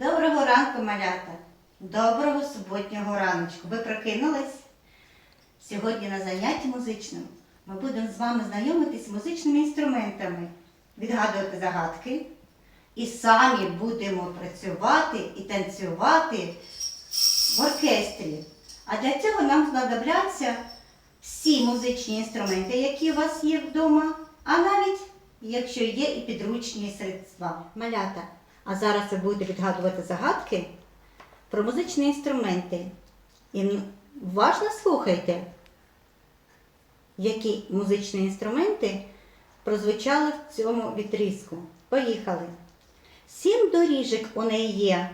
Доброго ранку, малята! Доброго суботнього раночку. Ви прокинулись? Сьогодні на занятті музичному ми будемо з вами знайомитись з музичними інструментами, відгадувати загадки. І самі будемо працювати і танцювати в оркестрі. А для цього нам знадобляться всі музичні інструменти, які у вас є вдома, а навіть якщо є і підручні средства. Малята. А зараз ви будете відгадувати загадки про музичні інструменти. І уважно слухайте, які музичні інструменти прозвучали в цьому відрізку. Поїхали. Сім доріжок у неї є,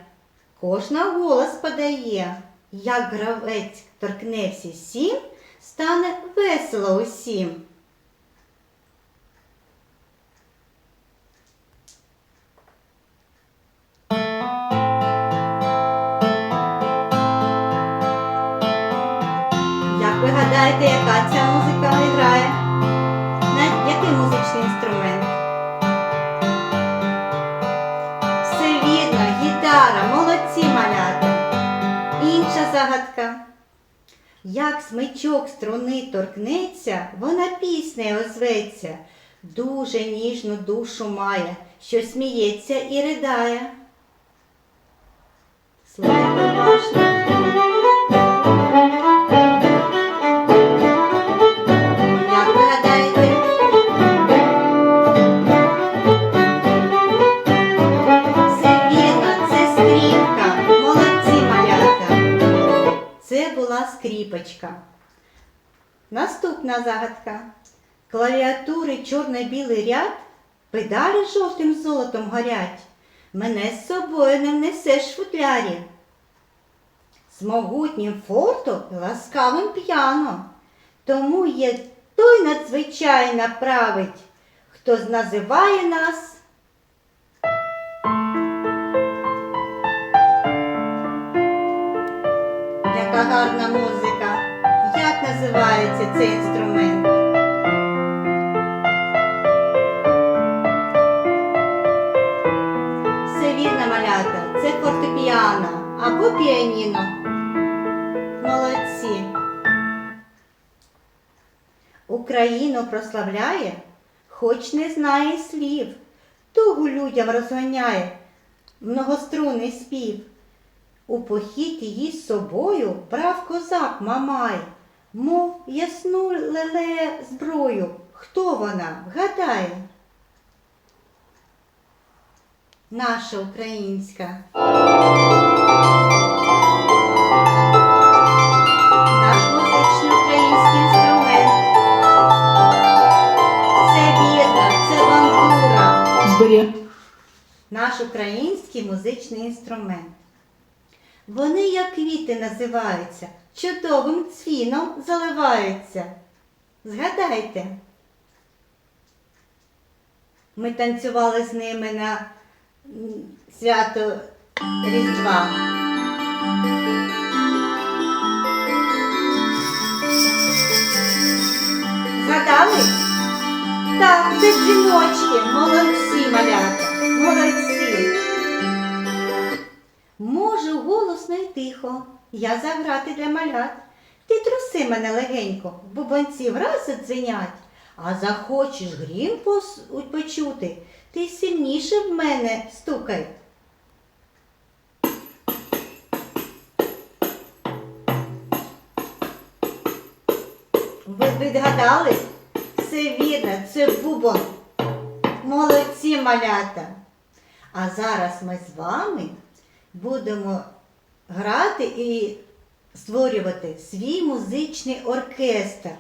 кожна голос подає. Як гравець торкне всі сім, стане весело усім. Як яка ця музика грає? На який музичний інструмент? Все вірно, гітара, молодці малята. Інша загадка. Як смичок струни торкнеться, вона піснею озветься, дуже ніжну душу має, що сміється і ридає. Слухайте уважно. Наступна загадка. Клавіатури чорно-білий ряд, педалі жовтим золотом горять. Мене з собою не внесеш в футлярі. З могутнім фортом і ласкавим п'яно. Тому є той надзвичайно править, хто називає нас. Яка гарна музика. Називається цей інструмент? Все вірно, малята, це фортепіано або піаніно. Молодці. Україну прославляє, хоч не знає слів, тугу людям розганяє многострунний спів. У похід її з собою брав козак Мамай, мов ясну леле зброю. Хто вона? Вгадає? Наша українська. Наш музичний український інструмент. Це вірно, це бандура. Збері. Наш український музичний інструмент. Вони, як квіти, називаються, чудовим цвіном заливаються. Згадайте. Ми танцювали з ними на свято Різдва. Я заграти для малят. Ти труси мене легенько, бубонці враз задзвенять. А захочеш грім почути, ти сильніше в мене стукай. Ви відгадали? Все вірно, це бубон. Молодці малята. А зараз ми з вами будемо грати і створювати свій музичний оркестр.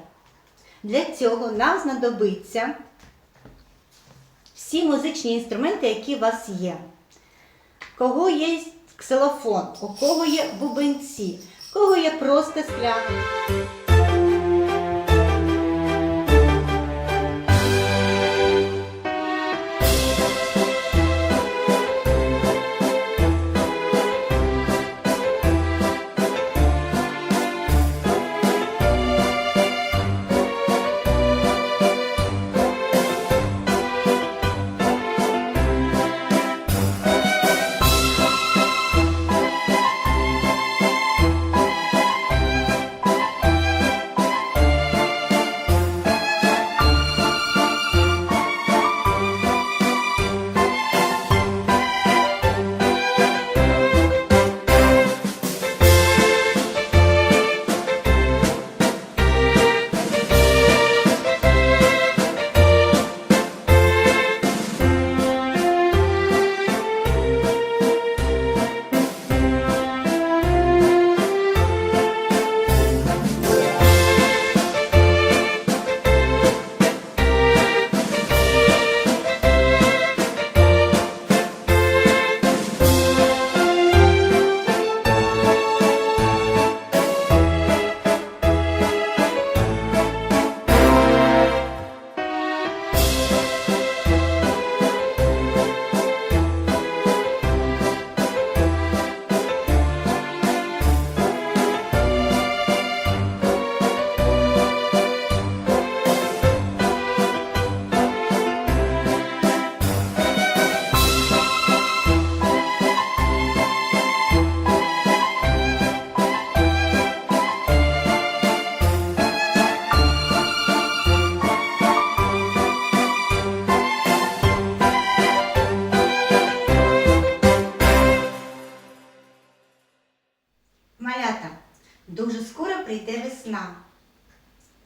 Для цього нам знадобиться всі музичні інструменти, які у вас є. У кого є ксилофон, у кого є бубенці, у кого є просто скляний.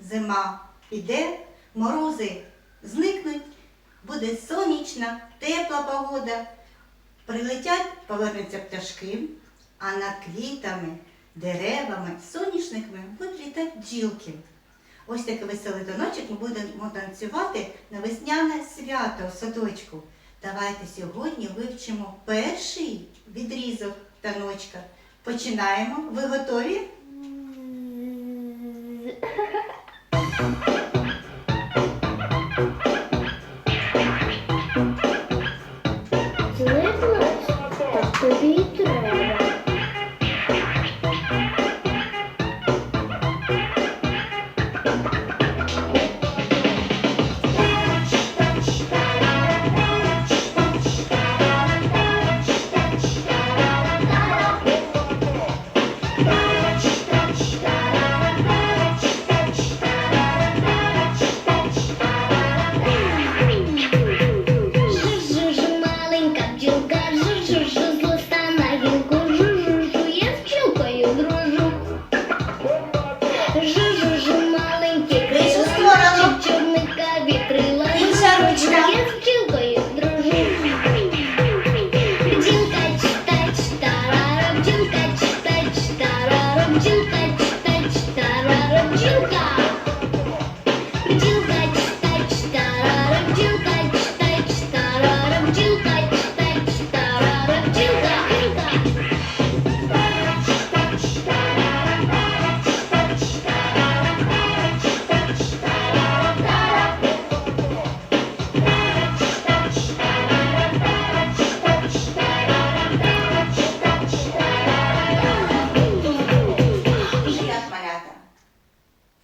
Зима піде, морози зникнуть, буде сонячна, тепла погода. Прилетять, повернуться пташки, а над квітами, деревами, соняшниками будуть літати бджілки. Ось такий веселий тоночок ми будемо танцювати на весняне свято в садочку. Давайте сьогодні вивчимо перший відрізок таночка. Починаємо. Ви готові? Thank you.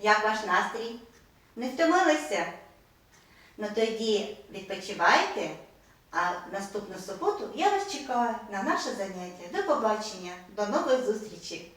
Як ваш настрій? Не втомилися? Ну тоді відпочивайте, а наступну суботу я вас чекаю на наше заняття. До побачення, до нових зустрічі!